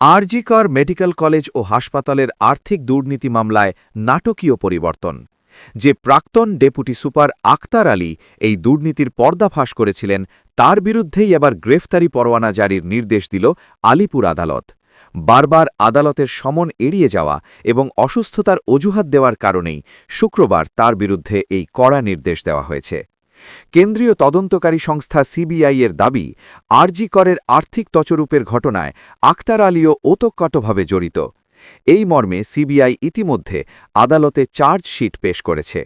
RG Kar medical college ও হাসপাতালের আর্থিক দুর্নীতি মামলায় নাটকীয় পরিবর্তন। যে প্রাক্তন ডেপুটি সুপার আক্তার আলী এই দুর্নীতির পর্দাফাঁস করেছিলেন, তার বিরুদ্ধেই এবার গ্রেফতারি পরোয়ানা জারির নির্দেশ দিল আলিপুর আদালত। বারবার আদালতের সমন এড়িয়ে যাওয়া এবং অসুস্থতার অজুহাত দেওয়ার কারণেই শুক্রবার তার বিরুদ্ধে এই কড়া নির্দেশ দেওয়া হয়েছে। কেন্দ্রীয় তদন্তকারী সংস্থা সিবিআই এর দাবি, আরজি করের আর্থিক তচরূপের ঘটনায় আক্তার আলীও ওতঃকটভাবে জড়িত। এই মর্মে সিবিআই ইতিমধ্যে আদালতে চার্জশিট পেশ করেছে।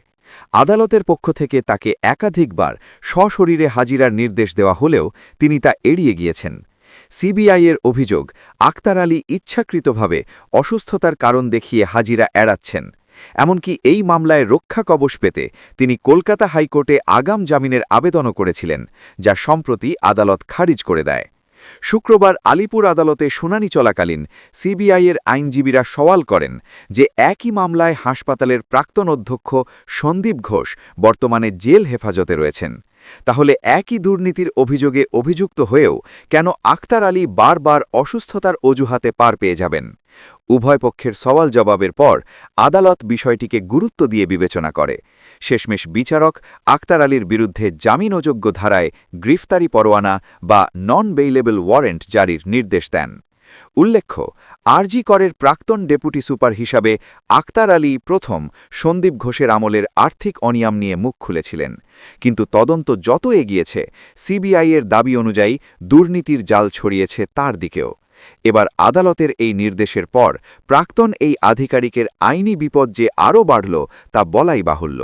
আদালতের পক্ষ থেকে তাকে একাধিকবার সশরীরে হাজিরার নির্দেশ দেওয়া হলেও তিনি তা এড়িয়ে গিয়েছেন। সিবিআইয়ের অভিযোগ, আক্তার আলী ইচ্ছাকৃতভাবে অসুস্থতার কারণ দেখিয়ে হাজিরা এড়াচ্ছেন। এমনকি এই মামলায় রক্ষা কবচ পেতে তিনি কলকাতা হাইকোর্টে আগাম জামিনের আবেদনও করেছিলেন, যা সম্প্রতি আদালত খারিজ করে দেয়। শুক্রবার আলিপুর আদালতে শুনানি চলাকালীন সিবিআইয়ের আইনজীবীরা সওয়াল করেন যে একই মামলায় হাসপাতালের প্রাক্তন অধ্যক্ষ সন্দীপ ঘোষ বর্তমানে জেল হেফাজতে রয়েছেন। তাহলে একই দুর্নীতির অভিযোগে অভিযুক্ত হয়েও কেন আক্তার আলী বারবার অসুস্থতার অজুহাতে পার পেয়ে যাবেন? উভয় পক্ষের সওয়াল জবাবের পর আদালত বিষয়টিকে গুরুত্ব দিয়ে বিবেচনা করে। শেষমেশ বিচারক আক্তার আলীর বিরুদ্ধে জামিন অযোগ্য ধারায় গ্রেফতারি পরোয়ানা বা নন বেইলেবল ওয়ারেন্ট জারির নির্দেশ দেন। উল্লেখ্য, আরজি করের প্রাক্তন ডেপুটি সুপার হিসাবে আক্তার আলী প্রথম সন্দীপ ঘোষের আমলের আর্থিক অনিয়ম নিয়ে মুখ খুলেছিলেন। কিন্তু তদন্ত যত এগিয়েছে সিবিআইয়ের দাবি অনুযায়ী দুর্নীতির জাল ছড়িয়েছে তার দিকেও। এবার আদালতের এই নির্দেশের পর প্রাক্তন এই আধিকারিকের আইনি বিপদ যে আরও বাড়ল, তা বলাই বাহুল্য।